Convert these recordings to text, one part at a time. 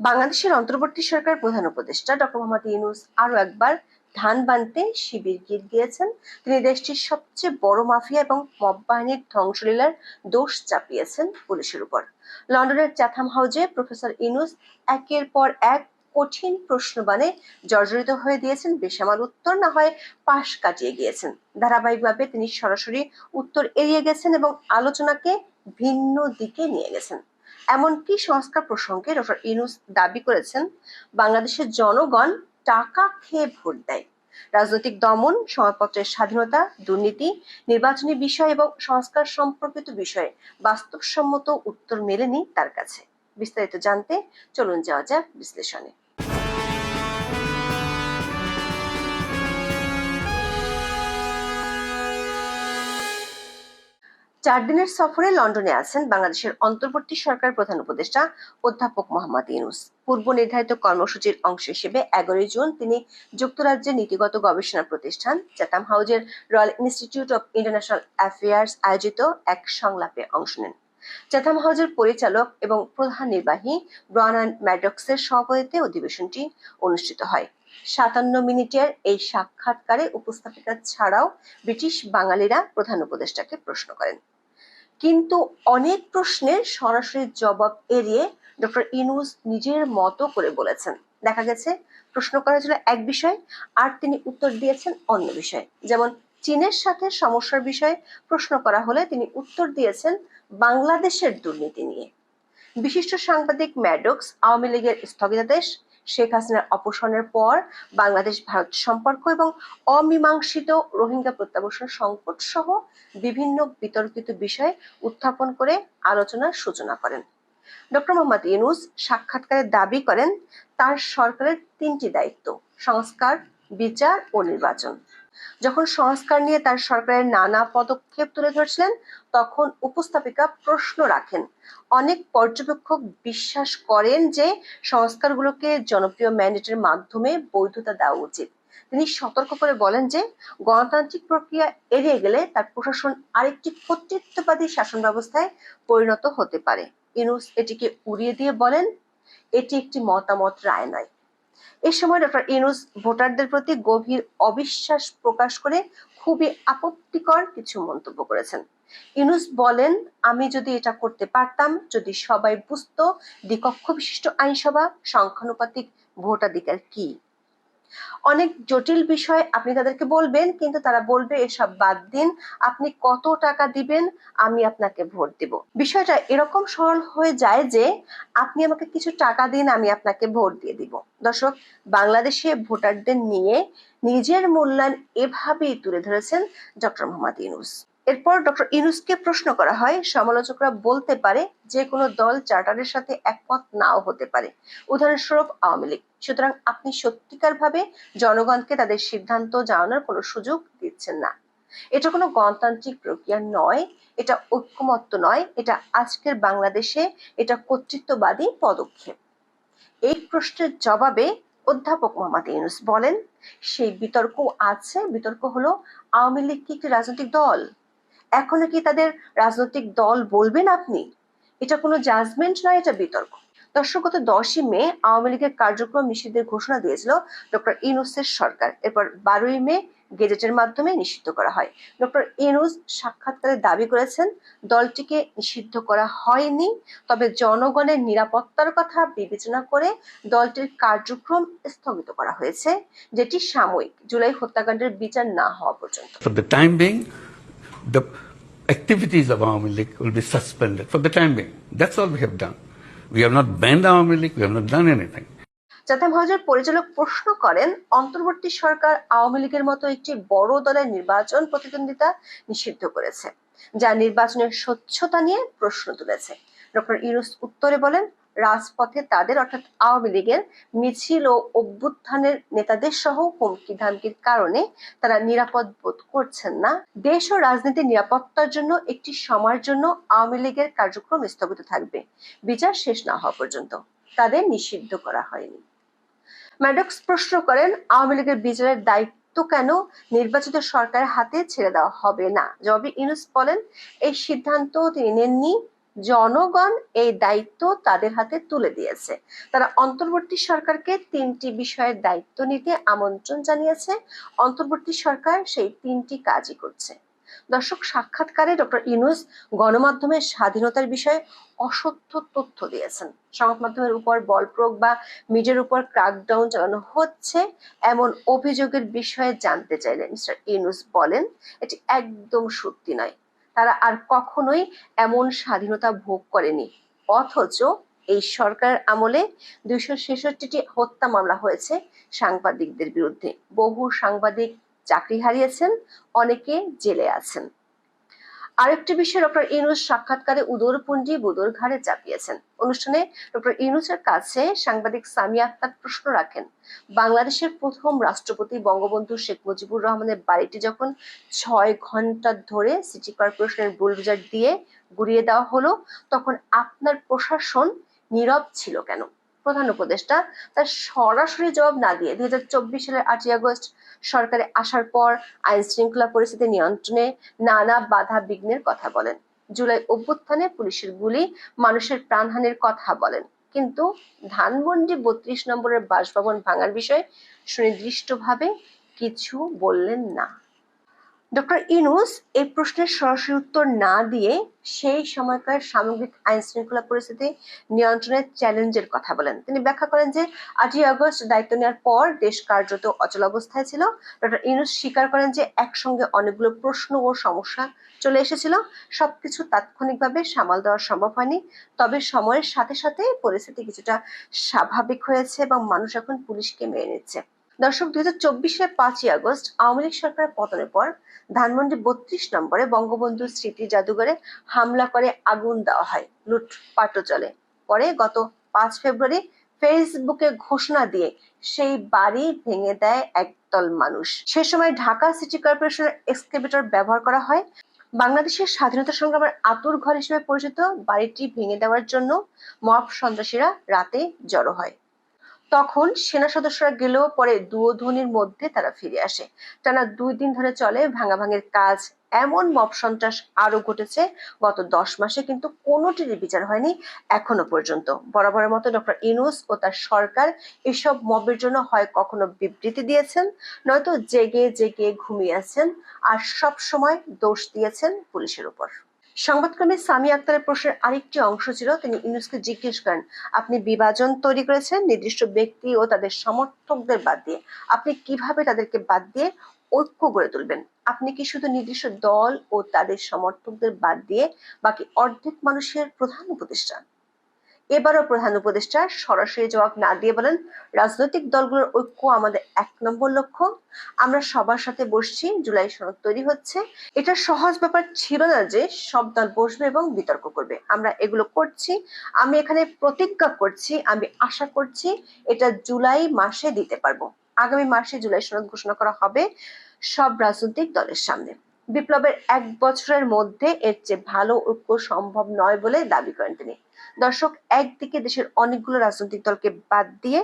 বাংলাদেশের অন্তর্বর্তী সরকার প্রধান উপদেষ্টা ডক্টর মোহাম্মদ ইউনুস আরও একবার ধান বানতে শিবির গিয়ে গিয়েছেন। তিনি দেশটির সবচেয়ে বড় মাফিয়া এবং মব বাহিনীর ধ্বংসলীলার দোষ চাপিয়েছেন পুলিশের উপর। লন্ডনের চ্যাথাম হাউজে প্রফেসর ইনুস একের পর এক কঠিন প্রশ্নবাণে জর্জরিত হয়ে দিয়েছেন, বেসামাল উত্তর না হয় পাশ কাটিয়ে গিয়েছেন। ধারাবাহিকভাবে তিনি সরাসরি উত্তর এড়িয়ে গেছেন এবং আলোচনাকে ভিন্ন দিকে নিয়ে গেছেন। এমনকি সংস্কার প্রসঙ্গে ডক্টর ইনুস দাবি করেছেন, বাংলাদেশের জনগণ টাকা খেয়ে ভোট দেয়। রাজনৈতিক দমন সংবাদপত্রের স্বাধীনতা, দুর্নীতি, নির্বাচনী বিষয় এবং সংস্কার সম্পর্কিত বিষয়ে বাস্তবসম্মত উত্তর মেলেনি তার কাছে। বিস্তারিত জানতে চলুন যাওয়া যাক বিশ্লেষণে। চার দিনের সফরে লন্ডনে আছেন বাংলাদেশের অন্তর্বর্তী সরকার প্রধান উপদেষ্টা অধ্যাপক মোহাম্মদ ইউনুস। পূর্ব নির্ধারিত কর্মসূচির অংশ হিসেবে এগারোই জুন তিনি যুক্তরাজ্যের নীতিগত গবেষণা প্রতিষ্ঠান চ্যাথাম হাউজের Royal Institute of International Affairs আয়োজিত এক সংলাপে অংশ নেন। চ্যাথাম হাউজের পরিচালক এবং প্রধান নির্বাহী ব্রায়ান ম্যাডক্সের সভাপতিত্বে অধিবেশনটি অনুষ্ঠিত হয়। সাতান্ন মিনিটের এই সাক্ষাৎকারে উপস্থাপিকা ছাড়াও ব্রিটিশ বাঙালিরা প্রধান উপদেষ্টাকে প্রশ্ন করেন। কিন্তু অনেক প্রশ্নের সরাসরি জবাব এড়িয়ে ডক্টর ইনুস নিজের মতো করে বলেছেন। দেখা গেছে, প্রশ্ন করা হয়েছিল এক বিষয়, আর তিনি উত্তর দিয়েছেন অন্য বিষয়। যেমন, চীনের সাথে সমস্যার বিষয়ে প্রশ্ন করা হলে তিনি উত্তর দিয়েছেন বাংলাদেশের দুর্নীতি নিয়ে। বিশিষ্ট সাংবাদিক ম্যাডক্স আওয়ামী লীগের স্থগিতাদেশ শেখ হাসিনার অপসারণের পর বাংলাদেশ, ভারত সম্পর্ক এবং অমীমাংসিত রোহিঙ্গা প্রত্যাবাসন সংকট সহ বিভিন্ন বিতর্কিত বিষয় উত্থাপন করে আলোচনার সূচনা করেন। ডক্টর মোহাম্মদ ইউনুস সাক্ষাৎকারে দাবি করেন, তার সরকারের তিনটি দায়িত্ব, সংস্কার, বিচার ও নির্বাচন। যখন সংস্কার নিয়ে তার সরকারের নানা পদক্ষেপ তুলে ধরছিলেন, তখন উপস্থাপিকা প্রশ্ন রাখেন। অনেক পর্যবেক্ষক বিশ্বাস করেন যে সংস্কারগুলোকে জনপ্রিয় ম্যান্ডেটের মাধ্যমে বৈধতা দেওয়া উচিত। তিনি সতর্ক করে বলেন যে গণতান্ত্রিক প্রক্রিয়া এড়িয়ে গেলে তার প্রশাসন আরেকটি কর্তৃত্ববাদী শাসন ব্যবস্থায় পরিণত হতে পারে। ইনুস এটিকে উড়িয়ে দিয়ে বলেন, এটি একটি মতামত রায় নয়। এ সময় ডক্টর ইনুস ভোটারদের প্রতি গভীর অবিশ্বাস প্রকাশ করে খুবই আপত্তিকর কিছু মন্তব্য করেছেন। ইনুস বলেন, আমি যদি এটা করতে পারতাম, যদি সবাই বুঝতো দ্বিকক্ষ বিশিষ্ট আইনসভা, সংখ্যানুপাতিক ভোটাধিকার কি? অনেক জটিল বিষয় আপনি তাদেরকে বলবেন, কিন্তু তারা বলবে, এসব বাদ দিন। আপনি কত টাকা দিবেন, আমি আপনাকে ভোট দিব। বিষয়টা এরকম সরল হয়ে যায় যে, আপনি আমাকে কিছু টাকা দিন, আমি আপনাকে ভোট দিয়ে দিব। দর্শক, বাংলাদেশে ভোটারদের নিয়ে নিজের মূল্যায়ন এভাবেই তুলে ধরেছেন ডক্টর মোহাম্মদ ইউনুস। এরপর ডক্টর ইনুসকে প্রশ্ন করা হয়, সমালোচকরা বলতে পারে যে কোনো দল চার্টারের সাথে একমত নাও হতে পারে। উদাহরণস্বরূপ আওয়ামী লীগ। সুতরাং আপনি সত্যিকার ভাবে জনগণকে তাদের সিদ্ধান্ত জানানোর কোনো সুযোগ দিচ্ছেন না। এটা কোনো গণতান্ত্রিক প্রক্রিয়া নয়, এটা ঐক্যমত্য নয়, এটা আজকের বাংলাদেশে এটা কর্তৃত্ববাদী পদক্ষেপ। এই প্রশ্নের জবাবে অধ্যাপক মোহাম্মদ ইউনুস বলেন, সেই বিতর্ক আছে। বিতর্ক হলো, আওয়ামী লীগ কি একটি রাজনৈতিক দল? এখনও কি তাদের রাজনৈতিক দল বলবেন আপনি? এটা কোনো জাজমেন্ট নয়, এটা বিতর্ক। দর্শক, গত দশই মে আওয়ামী লীগের কার্যক্রম নিষিদ্ধের ঘোষণা দিয়েছিল ডক্টর ইনুসের সরকার। এরপর বারোই মে গেজেটের মাধ্যমে নিষিদ্ধ করা হয়। ডক্টর ইনুস সাক্ষাৎকারে দাবি করেছেন, দলটিকে নিষিদ্ধ করা হয়নি, তবে জনগণের নিরাপত্তার কথা বিবেচনা করে দলটির কার্যক্রম স্থগিত করা হয়েছে, যেটি সাময়িক। জুলাই হত্যাকাণ্ডের বিচার না হওয়া পর্যন্ত। The activities of Awami League will be suspended for the time being. That's all we have done. We have not banned Awami League, we have not done anything. চাতাম হাউজের পরিচালক প্রশ্ন করেন অন্তর্বর্তী সরকার আওয়ামী লীগের মতো একটি বড় দলের নির্বাচন প্রতিদ্বন্দ্বিতা নিষিদ্ধ করেছে যা নির্বাচনের স্বচ্ছতা নিয়ে প্রশ্ন তুলেছে ডক্টর ইউনুস উত্তরে বলেন রাজপথে তাদের, অর্থাৎ আওয়ামী লীগের মিছিল ও অভ্যুত্থানের নেতাদের সহ হুমকি ধামকির কারণে তারা নিরাপদ বোধ করছেন না। দেশ ও রাজনীতির নিরাপত্তার জন্য একটি সময়ের জন্য আওয়ামী লীগের কার্যক্রম স্থগিত থাকবে। বিচার শেষ না হওয়া পর্যন্ত তাদের নিষিদ্ধ করা হয়নি। ম্যাডক্স প্রশ্ন করেন, আওয়ামী লীগের বিচারের দায়িত্ব কেন নির্বাচিত সরকারের হাতে ছেড়ে দেওয়া হবে না? জবাবে ইউনুস বলেন, এই সিদ্ধান্ত তিনি নেননি। জনগণ এই দায়িত্ব তাদের হাতে তুলে দিয়েছে। তারা অন্তর্বর্তী সরকারকে তিনটি বিষয়ের দায়িত্ব নিতে আমন্ত্রণ জানিয়েছে। অন্তর্বর্তী সরকার সেই তিনটি কাজই করছে। দর্শক, সাক্ষাৎকারে ডক্টর ইউনুস গণমাধ্যমের স্বাধীনতার বিষয়ে অসত্য তথ্য দিয়েছেন। সংবাদ মাধ্যমের উপর বল প্রয়োগ বা মিডিয়ার উপর ক্রাকডাউন চালানো হচ্ছে এমন অভিযোগের বিষয়ে জানতে চাইলে মিস্টার ইউনুস বলেন, এটি একদম সত্যি নয়। তারা আর কখনোই এমন স্বাধীনতা ভোগ করেনি। অথচ এই সরকারের আমলে দুইশো ছেষট্টিটি হত্যা মামলা হয়েছে সাংবাদিকদের বিরুদ্ধে। বহু সাংবাদিক চাকরি হারিয়েছেন, অনেকে জেলে আছেন। আরেকটি বিষয়ে ডক্টর ইনুস সাক্ষাৎকারে উদরপুঞ্জি বুদর ঘাড়ে চাপিয়েছেন। অনুষ্ঠানে ডক্টর ইনুসের কাছে সাংবাদিক সামিয়া আক্তার প্রশ্ন রাখেন। বাংলাদেশের প্রথম রাষ্ট্রপতি বঙ্গবন্ধু শেখ মুজিবুর রহমানের বাড়িটি যখন ছয় ঘণ্টা ধরে সিটি কর্পোরেশনের বুলডোজার দিয়ে গুড়িয়ে দেওয়া হলো, তখন আপনার প্রশাসন নীরব ছিল কেন? প্রধান উপদেষ্টা, তার সরাসরি জবাব না দিয়ে দুই হাজার চব্বিশ সালের আটই আগস্ট সরকারে আসার পর আইন শৃঙ্খলা পরিস্থিতি নিয়ন্ত্রণে নানা বাধা বিঘ্নের কথা বলেন। জুলাই অভ্যুত্থানে পুলিশের গুলি, মানুষের প্রাণহানির কথা বলেন। কিন্তু ধানমন্ডি বত্রিশ নম্বরের বাসভবন ভাঙার বিষয়ে সুনির্দিষ্টভাবে কিছু বললেন না। ডক্টর ইনুস এই প্রশ্নের সরাসরি উত্তর না দিয়ে সেই সময়কার সামগ্রিক আইন শৃঙ্খলা পরিস্থিতি নিয়ন্ত্রণের চ্যালেঞ্জের কথা বলেন। তিনি ব্যাখ্যা করেন যে, আটই আগস্ট দায়িত্ব নেওয়ার পর দেশ কার্যত অচল অবস্থায় ছিল। ডক্টর ইনুস স্বীকার করেন যে, একসঙ্গে অনেকগুলো প্রশ্ন ও সমস্যা চলে এসেছিল। সবকিছু তাৎক্ষণিকভাবে সামাল দেওয়া সম্ভব হয়নি। তবে সময়ের সাথে সাথে পরিস্থিতি কিছুটা স্বাভাবিক হয়েছে এবং মানুষ এখন পুলিশকে মেনে নিচ্ছে। দর্শক দুই হাজার চব্বিশ পাঁচই আগস্ট আওয়ামী লীগ সরকারের পতনের পর ধানমন্ডি বত্রিশ নম্বরে বঙ্গবন্ধু স্মৃতি জাদুঘরে হামলা করে আগুন দেওয়া হয় লুটপাটও চলে। পরে গত পাঁচ ফেব্রুয়ারি ফেসবুকে ঘোষণা দিয়ে সেই বাড়ি ভেঙে দেয় একদল মানুষ। সে সময় ঢাকা সিটি কর্পোরেশনের এক্সকেভেটর ব্যবহার করা হয়। বাংলাদেশের স্বাধীনতা সংগ্রামের আতুর ঘর হিসেবে পরিচিত বাড়িটি ভেঙে দেওয়ার জন্য মব সন্ত্রাসীরা রাতে জড়ো হয়। তখন সেনা সদস্যরা গেলেও পরে দুয়োধনির মধ্যে তারা ফিরে আসে। টানা দুই দিন ধরে চলে ভাঙাভাঙির কাজ। এমন মব সন্ত্রাস আরও ঘটেছে। গত দশ মাসে কিন্তু কোনোটিরই বিচার হয়নি এখনও পর্যন্ত। বরাবরের মতো ডক্টর ইনুস ও তার সরকার এসব মবের জন্য হয় কখনো বিবৃতি দিয়েছেন, নয়তো জেগে জেগে ঘুমিয়ে আছেন আর সব সময় দোষ দিয়েছেন পুলিশের উপর। সংবাদক্রমে সামি আক্তারের প্রশ্নের আরেকটি অংশ ছিল, তিনি ইউনুসকে জিজ্ঞেস করেন, আপনি বিভাজন তৈরি করেছেন, নির্দিষ্ট ব্যক্তি ও তাদের সমর্থকদের বাদ দিয়ে, আপনি কীভাবে তাদেরকে বাদ দিয়ে ঐক্য গড়ে তুলবেন? আপনি কি শুধু নির্দিষ্ট দল ও তাদের সমর্থকদের বাদ দিয়ে বাকি অর্ধেক মানুষের প্রধান উপদেষ্টা এবারও প্রধান উপদেষ্টা সরাসরি জবাব না দিয়ে বলেন, রাজনৈতিক দলগুলোর ঐক্য আমাদের এক নম্বর লক্ষ্য। আমরা সবার সাথে বসছি, জুলাই সনদ তৈরি হচ্ছে। এটা সহজ ব্যাপার ছিল না যে সব দল বসবে এবং বিতর্ক করবে। আমরা এগুলো করছি, আমি এখানে প্রতিজ্ঞা করছি, আমি আশা করছি এটা জুলাই মাসে দিতে পারব। আগামী মাসে জুলাই সনদ ঘোষণা করা হবে সব রাজনৈতিক দলের সামনে। বিপ্লবের এক বছরের মধ্যে এর চেয়ে ভালো ঐক্য সম্ভব নয় বলে দাবি করেন তিনি। দর্শক, একদিকে দেশের অনেকগুলো রাজনৈতিক দলকে বাদ দিয়ে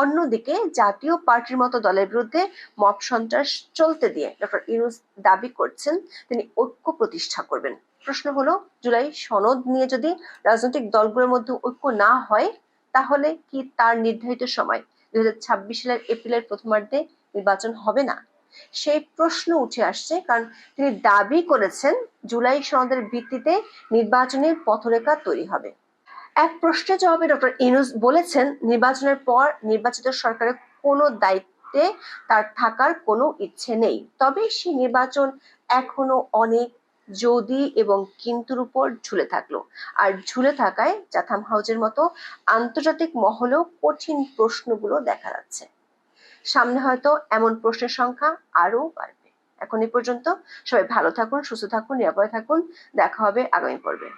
অন্যদিকে জাতীয় পার্টির মতো দলের বিরুদ্ধে মব সন্ত্রাস চলতে দিয়ে ডক্টর ইউনুস দাবি করছেন তিনি ঐক্য প্রতিষ্ঠা করবেন। প্রশ্ন হলো, জুলাই সনদ নিয়ে যদি রাজনৈতিক দলগুলোর মধ্যে ঐক্য না হয়, তাহলে কি তার নির্ধারিত সময় দুই হাজার ছাব্বিশ সালের এপ্রিলের প্রথমার্ধে নির্বাচন হবে না? সেই প্রশ্ন উঠে আসছে, কারণ তিনি দাবি করেছেন জুলাই সনদের ভিত্তিতে নির্বাচনের পথরেখা তৈরি হবে। এক প্রশ্নের জবাবে ডক্টর ইনুস বলেছেন, নির্বাচনের পর নির্বাচিত সরকারের কোনো দায়িত্বে তার থাকার কোনো ইচ্ছে নেই। তবে সেই নির্বাচন এখনও অনেক যদি এবং কিন্তুর উপর ঝুলে থাকল। আর ঝুলে থাকায় জাথাম হাউজের মতো আন্তর্জাতিক মহলেও কঠিন প্রশ্নগুলো দেখা যাচ্ছে। সামনে হয়তো এমন প্রশ্নের সংখ্যা আরও বাড়বে। এখন এই পর্যন্ত সবাই ভালো থাকুন, সুস্থ থাকুন, নিরাপদে থাকুন। দেখা হবে আগামী পর্বে।